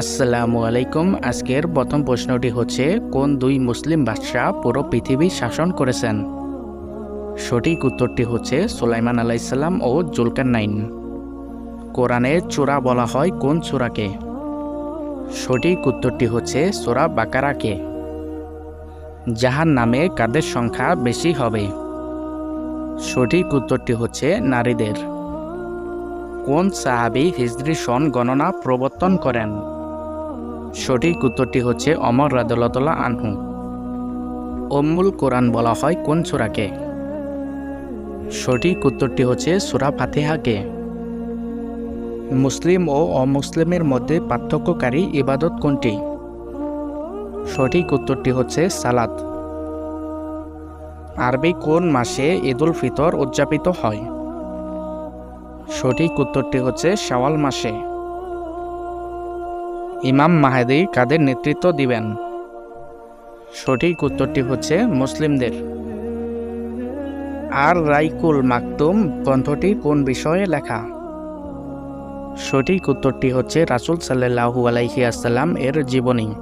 আসসালামু আলাইকুম। আজকের প্রথম প্রশ্নটি হচ্ছে, কোন দুই মুসলিম বাদশাহ পুরো পৃথিবী শাসন করেছেন? সঠিক উত্তরটি হচ্ছে, সুলাইমান আলাইসাল্লাম ও জুলকান নাইন কোরআনে চূড়া বলা হয় কোন চূড়াকে? সঠিক উত্তরটি হচ্ছে, সোরা বাকারাকে যাহার নামে কাদের সংখ্যা বেশি হবে? সঠিক উত্তরটি হচ্ছে, নারীদের। কোন সাহাবি হিজরি সন গণনা প্রবর্তন করেন? সঠিক উত্তরটি হচ্ছে অমর রাদুল্লাহ আনহু। অম্মুল কোরআন বলা হয় কোন সুরাকে? সঠিক উত্তরটি হচ্ছে সুরা ফাতেহাকে। মুসলিম ও অমুসলিমের মধ্যে পার্থক্যকারী ইবাদত কোনটি? সঠিক উত্তরটি হচ্ছে সালাত। আরবি কোন মাসে ঈদুল ফিতর উদযাপিত হয়? সঠিক উত্তরটি হচ্ছে শাওয়াল মাসে। ইমাম মাহেদি কাদের নেতৃত্ব দিবেন? সঠিক উত্তরটি হচ্ছে মুসলিমদের। আর রাইকুল মাকতুম গ্রন্থটি কোন বিষয়ে লেখা? সঠিক উত্তরটি হচ্ছে রাসুল সাল্লাহু আলাইহি আসসালাম এর জীবনী।